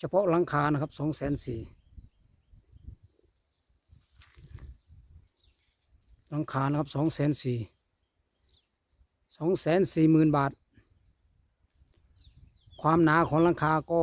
เฉพาะหลังคานะครับสองแสนสี่หลังคานะครับสองแสนสี่สองแสนสี่หมื่นบาท ความหนาของหลังคาก็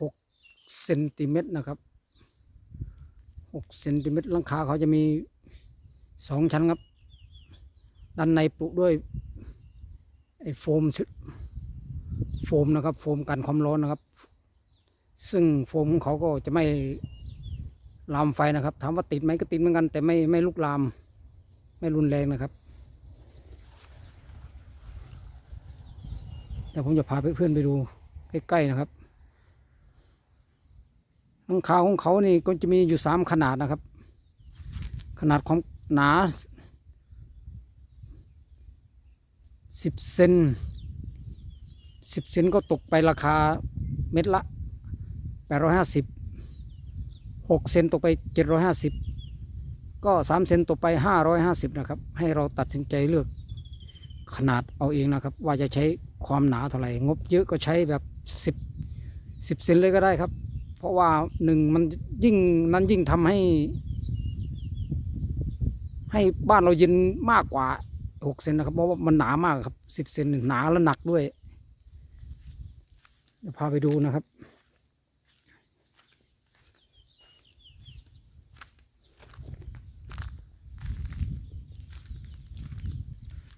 หกเซนติเมตรนะครับหกเซนติเมตรหลังคาเขาจะมีสองชั้นครับ ด้านในปลูกด้วยไอ้โฟมชุดโฟมนะครับ โฟมกันความร้อนนะครับ ซึ่งโฟมเขาก็จะไม่ลามไฟนะครับถามว่าติดไหมก็ติดเหมือนกัน แต่ไม่ไม่ลุกลาม ไม่รุนแรงนะครับเดี๋ยวผมจะพาเพื่อนไปดูใกล้ๆนะครับหลังคาของเขานี่ก็จะมีอยู่สามขนาดนะครับ ขนาดความหนาสิบเซนสิบเซนก็ตกไปราคาเม็ดละ แปดร้อยห้าสิบหกเซนตกไปเจ็ดร้อยห้าสิบก็สามเซนตกไปห้าร้อยห้าสิบนะครับ ให้เราตัดสินใจเลือกขนาดเอาเองนะครับ ว่าจะใช้ความหนาเท่าไหร่ งบเยอะก็ใช้แบบสิบสิบเซนเลยก็ได้ครับ เพราะว่าหนึ่งมันยิ่งนั้นยิ่งทำให้ ให้บ้านเราเย็นมากกว่าหกเซนนะครับเพราะว่ามันหนามากครับสิบเซนหนาและหนักด้วยเดี๋ยวพาไปดูนะครับ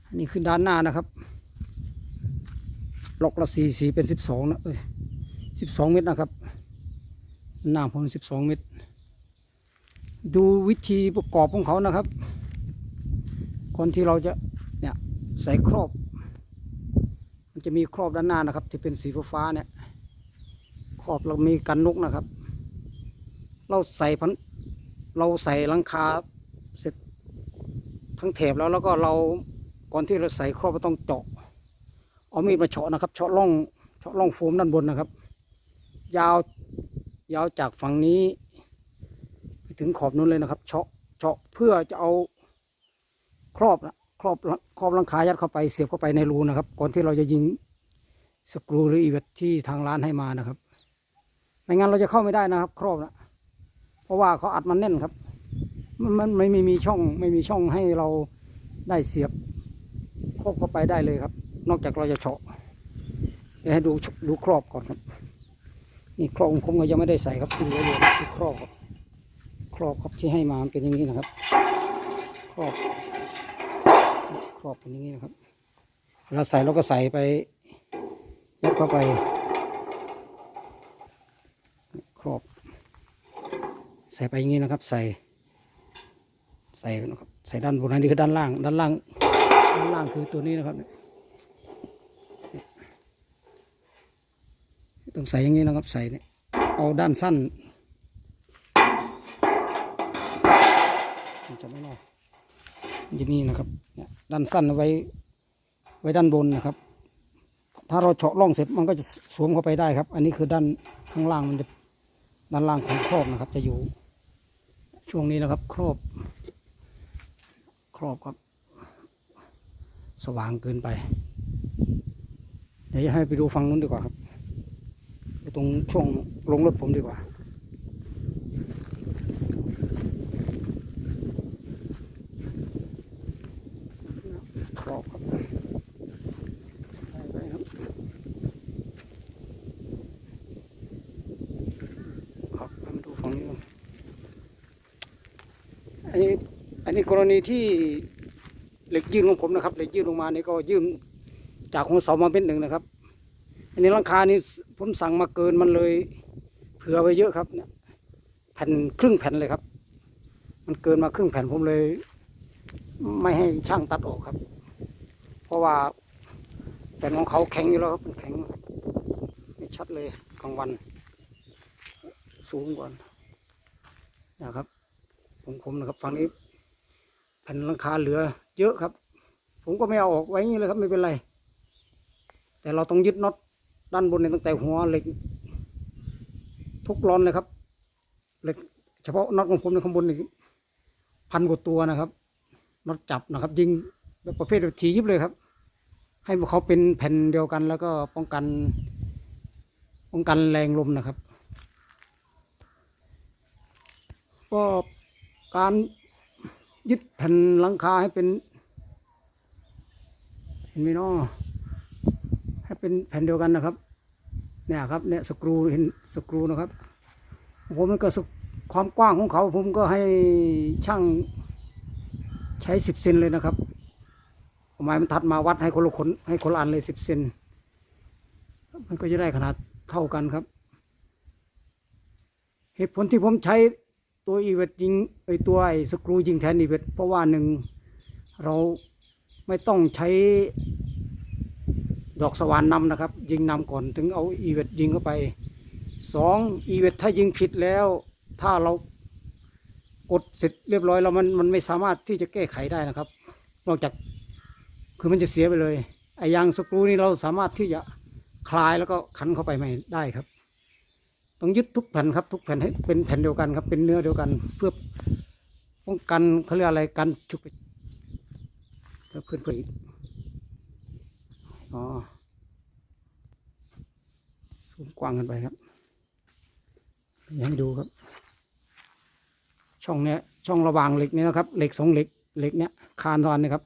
อันนี้คือด้านหน้านะครับ ล็อกละสี่สี่เป็นสิบสองนะสิบสองเมตรนะครับ หน้าผมสิบสองเมตร ดูวิธีประกอบของเขานะครับก่อนที่เราจะเนี่ยใส่ครอบ มันจะมีครอบด้านหน้านะครับ ที่เป็นสีฟ้าเนี่ยครอบเรามีกันนกนะครับ เราใส่พันเราใส่หลังคาเสร็จทั้งแถบแล้วแล้วก็เรา ก่อนที่เราใส่ครอบเราต้องเจาะ เอามีดมาเฉาะนะครับเฉาะร่องเฉาะร่องโฟมด้านบนนะครับ ยาวยาวจากฝั่งนี้ ไปถึงขอบนู้นเลยนะครับเฉาะเฉาะเพื่อจะเอาครอบนะครอบครอบลังคายัดเข้าไปเสียบเข้าไปในรูนะครับ ก่อนที่เราจะยิงสกรูหรืออีเวทที่ทางร้านให้มานะครับไม่งั้นเราจะเข้าไม่ได้นะครับ ครอบนะเพราะว่าเขาอัดมันแน่นครับ มันไม่มีช่องไม่มีช่องให้เราได้เสียบ รอบเข้าไปได้เลยครับ นอกจากเราจะเฉาะเดี๋ยวให้ดูดูครอบก่อนครับ นี่ครอบผมก็ยังไม่ได้ใส่ครับที่เหลืออยู่ที่ครอบครับครอบครับที่ให้มามันเป็นอย่างนี้นะครับ ครอบ ครอบเป็นอย่างนี้นะครับเวลาใส่เราก็ใส่ไปยัดเข้าไป ครอบ ใส่ไปอย่างนี้นะครับ ใส่ ใส่นะครับ ใส่ด้านบนอันนี้คือด้านล่าง ด้านล่าง ด้านล่างคือตัวนี้นะครับต้องใส่อย่างนี้นะครับใส่เนี่ยเอาด้านสั้นมันจะไม่รอดมันจะมีนะครับเนี่ยด้านสั้นเอาไว้ไว้ด้านบนนะครับ ถ้าเราเฉาะร่องเสร็จมันก็จะสวมเข้าไปได้ครับ อันนี้คือด้านข้างล่างมันจะด้านล่างของครอบนะครับ จะอยู่ ช่วงนี้นะครับ ครอบ ครอบครับ สว่างเกินไป เดี๋ยวจะให้ไปดูฝั่งนู้นดีกว่าครับไปตรงช่วงลงรถผมดีกว่าครอบครับไปครับครับมาดูฝั่งนี้อันนี้ อันนี้กรณีที่ เหล็กยื่นของผมนะครับเหล็กยื่นลงมานี่ก็ยื่นจากของเสามาเป็นหนึ่งนะครับ อันนี้หลังคานี่ผมสั่งมาเกินมันเลย เผื่อไว้เยอะครับเนี่ยแผ่นครึ่งแผ่นเลยครับ มันเกินมาครึ่งแผ่นผมเลย ไม่ให้ช่างตัดออกครับ เพราะว่าแผ่นของเขาแข็งอยู่แล้วครับมันแข็งไม่ชัดเลยกลางวัน สูงกว่านะครับผมผมนะครับฝั่งนี้ แผ่นหลังคาเหลือ เยอะครับ ผมก็ไม่เอาออกไว้อย่างนี้เลยครับไม่เป็นไร แต่เราต้องยึดน็อตด้านบนเนี่ยตั้งแต่หัวเหล็ก ทุกร้อนเลยครับเหล็กเฉพาะน็อตของผมในข้างบนนี่พันกว่าตัวนะครับน็อตจับนะครับ ยิงแบบประเภทแบบถียิบเลยครับ ให้พวกเขาเป็นแผ่นเดียวกัน แล้วก็ป้องกัน ป้ป้องกันแรงลมนะครับ ก็การ ยึดแผ่นหลังคาให้เป็น เห็นไหมเนาะให้เป็นแผ่นเดียวกันนะครับ เนี่ยครับเนี่ยสกรูเห็นสกรูนะครับผมมันก็สความกว้างของเขา ผมก็ให้ช่างใช้สิบเซนเลยนะครับเอาไม้บรรทัดมาวัดให้คนละคนให้คนละอันเลยสิบเซนมันก็จะได้ขนาดเท่ากันครับ เหตุผลที่ผมใช้ ตัวอีเวทยิงไอตัวไอสกรูยิงแทนอีเวทเพราะว่าหนึ่งเราไม่ต้องใช้ดอกสว่านนำนะครับ ยิงนำก่อนถึงเอาอีเวทยิงเข้าไปสองอีเวทถ้ายิงผิดแล้ว ถ้าเรากดเสร็จเรียบร้อยแล้วมันมันไม่สามารถที่จะแก้ไขได้นะครับ นอกจากคือมันจะเสียไปเลยไอ้ยางสกรูนี่เราสามารถที่จะคลายแล้วก็ขันเข้าไปไม่ได้ครับ ต้องยึดทุกแผ่นครับ ทุกแผ่นให้เป็นแผ่นเดียวกันครับ เป็นเนื้อเดียวกัน เพื่อป้องกันเขาเรียกอะไรกันฉุกเพื่อเพื่อนเพื่อนอีกอ๋อสูงกว้างกันไปครับอยากให้ดูครับ ช่องเนี้ย ช่องระหว่างเหล็กเนี้นะครับ เหล็กสองเหล็กเหล็กเนี้ยคานตอนนี้ครับ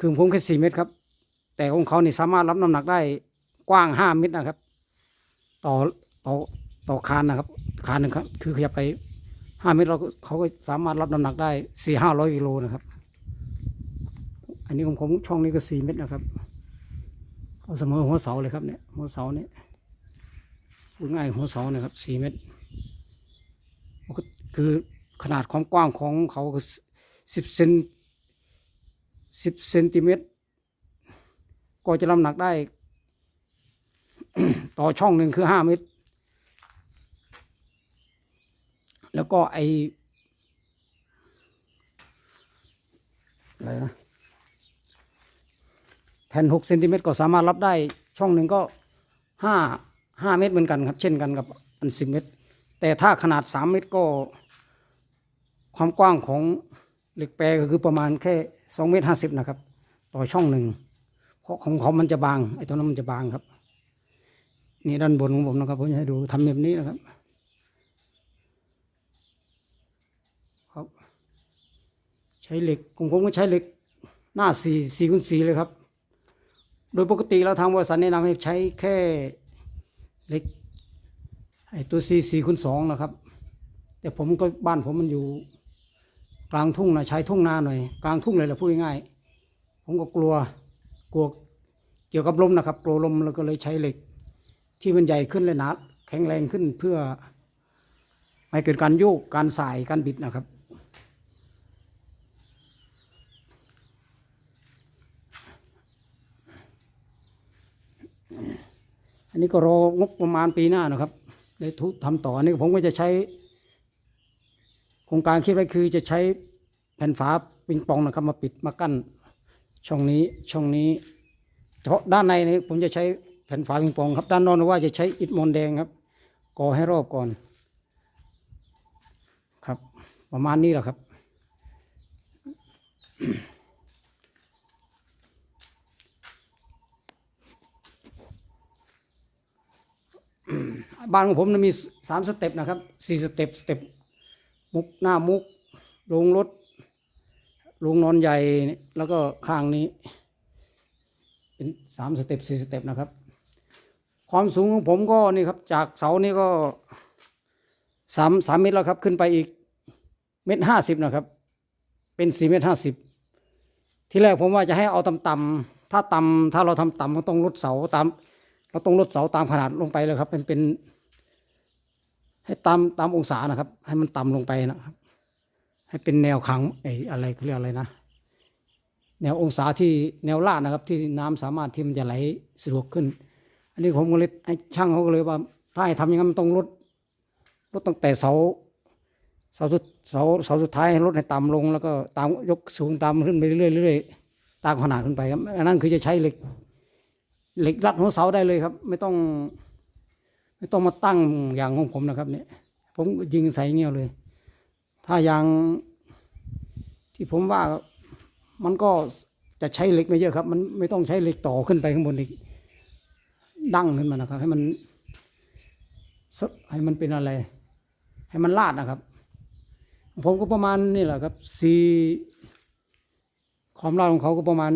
คือผมแค่สี่เมตรครับ แต่ของเขานี่สามารถรับน้ำหนักได้กว้างห้าเมตรนะครับ ต่อต่อ ต่อคานนะครับ คานหนึ่งครับ คือขยับไปห้าเมตรเราก็เขาก็สามารถรับน้ำหนักได้สี่ห้าร้อยกิโลนะครับ อันนี้ของผมช่องนี้ก็สี่เมตรนะครับ เอาเสมอหัวเสาเลยครับเนี่ยหัวเสาเนี่ยพูดง่ายหัวเสาเนะครับสี่เมตรก็คือขนาดความกว้างของเขาคือสิบเซนสิบเซนติเมตร ก็จะรับน้ำหนักได้ ต่อช่องหนึ่งคือห้าเมตร แล้วก็ไออะไรนะแผ่นหกเซนติเมตรก็สามารถรับได้ช่องหนึ่งก็ห้าห้าเมตรเหมือนกันครับ เช่นกันกับอันสิบเมตร แต่ถ้าขนาดสามเมตรก็ ความกว้างของเหล็กแปรก็คือประมาณแค่สองเมตรห้าสิบนะครับ ต่อช่องหนึ่งเพราะของเขามันจะบางไอ้ตัวนั้นมันจะบางครับ นี่ด้านบนของผมนะครับผมจะให้ดูทำแบบนี้นะครับ ครับ ใช้เหล็กผมผมก็ใช้เหล็กหน้าสี่สี่คูณสี่เลยครับ โดยปกติเราทางบริษัทแนะนำให้ใช้แค่เหล็กไอ้ตัวสี่สี่คูณสองนะครับ แต่ผมก็บ้านผมมันอยู่ กลางทุ่งนะใช้ทุ่งนาหน่อยกลางทุ่งเลยแหละพูดง่ายๆผมก็กลัวกลัวเกี่ยวกับลมนะครับกลัวลมแล้วก็เลยใช้เหล็ก ที่มันใหญ่ขึ้นเลยนาแข็งแรงขึ้นเพื่อไม่เกิดการโยกการสายการบิดนะครับ อันนี้ก็รองบประมาณปีหน้านะครับได้ทุทำต่ออันนี้ผมก็จะใช้ โครงการคิดไว้คือจะใช้แผ่นฝาปิงปองนะครับ มาปิดมากั้น ช่องนี้ช่องนี้เฉพาะด้านในนี้ผมจะใช้แผ่นฝาปิงปองครับ ด้านนอกว่าจะใช้อิฐมอนแดงครับก่อให้รอบก่อน ครับ ประมาณนี้แหละครับ บ้านของผมนะมีสามสเต็ปนะครับสี่สเต็ปสเต็ปมุกหน้ามุกโรงรถโรงนอนใหญ่แล้วก็ข้างนี้ เป็นสามสเต็ปสี่สเต็ปนะครับ ความสูงของผมก็นี่ครับ จากเสานี่ก็สามสามเมตรแล้วครับ ขึ้นไปอีกเมตรห้าสิบนะครับ เป็นสี่เมตรห้าสิบที่แรกผมว่าจะให้เอาต่ำๆถ้าต่ำถ้าเราทำต่ำก็ต้องลดเสาตามเราต้องลดเสาตามขนาดลงไปเลยครับเป็นเป็น ให้ตามตามองศานะครับ ให้มันต่ำลงไปนะครับ ให้เป็นแนวขังไอ้อะไรเขาเรียกอะไรนะแนวองศาที่แนวลาดนะครับ ที่น้ำสามารถที่มันจะไหลสะดวกขึ้น อันนี้ผมก็เลยให้ช่างเขาก็เลยว่า ถ้าให้ทำอย่างนั้นมันต้องลดลดตั้งแต่เสาเสาสุดเสาเสาสุดท้ายให้ลดให้ต่ำลง แล้วก็ตามยกสูงตามขึ้นไปเรื่อยๆเรื่อยๆตามขนาดขึ้นไปครับอันนั้นคือจะใช้เหล็กเหล็กรัดหัวเสาได้เลยครับ ไม่ต้อง ไม่ต้องมาตั้งอย่างของผมนะครับ เนี่ย ผมยิงใส่เงี้ยเลย ถ้าอย่างที่ผมว่ามันก็จะใช้เหล็กไม่เยอะครับ มันไม่ต้องใช้เหล็กต่อขึ้นไปข้างบนอีกดั้งขึ้นมานะครับ ให้มันให้มันเป็นอะไร ให้มันลาดนะครับ ผมก็ประมาณนี่แหละครับสี่ความลาดของเขาก็ประมาณ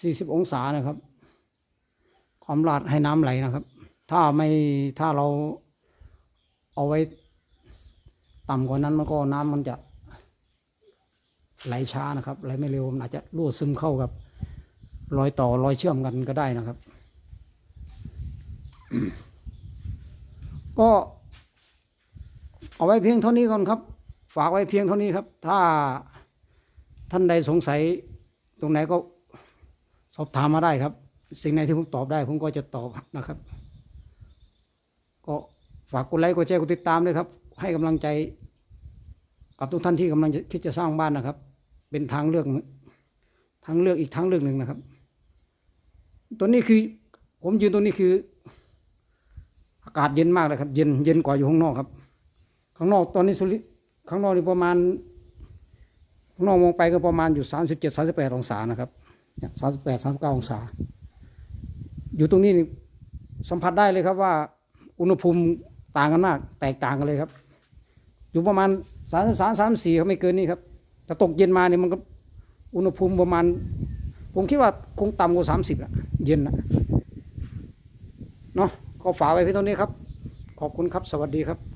สี่สิบองศานะครับ ความลาดให้น้ำไหลนะครับ ถ้าไม่ถ้าเราเอาไว้ต่ำกว่านั้นมันก็น้ำมันจะไหลช้านะครับไหลไม่เร็วมันอาจจะรั่วซึมเข้ากับรอยต่อรอยเชื่อมกันก็ได้นะครับ ก็เอาไว้เพียงเท่านี้ก่อนครับ ฝากไว้เพียงเท่านี้ครับ ถ้าท่านใดสงสัยตรงไหนก็สอบถามมาได้ครับ สิ่งไหนที่ผมตอบได้ ผมก็จะตอบนะครับ ก็ฝากกดไลค์กดแชร์กดติดตามด้วยครับ ให้กำลังใจ กับทุกท่านที่กำลังคิดจะสร้างบ้านนะครับ เป็นทางเลือกทางเลือกอีกทางเลือกหนึ่งนะครับ ตัวนี้คือ ผมยืนตัวนี้คือ อากาศเย็นมากเลยครับ เย็นเย็นกว่าอยู่ข้างนอกครับ ข้างนอกตอนนี้สุริข้างนอกนี่ประมาณข้างนอกมองไปก็ประมาณอยู่สามสิบเจ็ดสามสิบแปดองศานะครับสามสิบแปดสามสิบเก้าองศา อยู่ตรงนี้สัมผัสได้เลยครับว่า อุณหภูมิต่างกันมาก แตกต่างกันเลยครับ อยู่ประมาณสามสามสามสี่เขาไม่เกินนี้ครับแต่ตกเย็นมาเนี่ยมันก็อุณหภูมิประมาณ ผมคิดว่าคงต่ำกว่าสามสิบอะเย็นนะเนาะก็ฝากไว้เพียงเท่านี้ครับ ขอบคุณครับสวัสดีครับ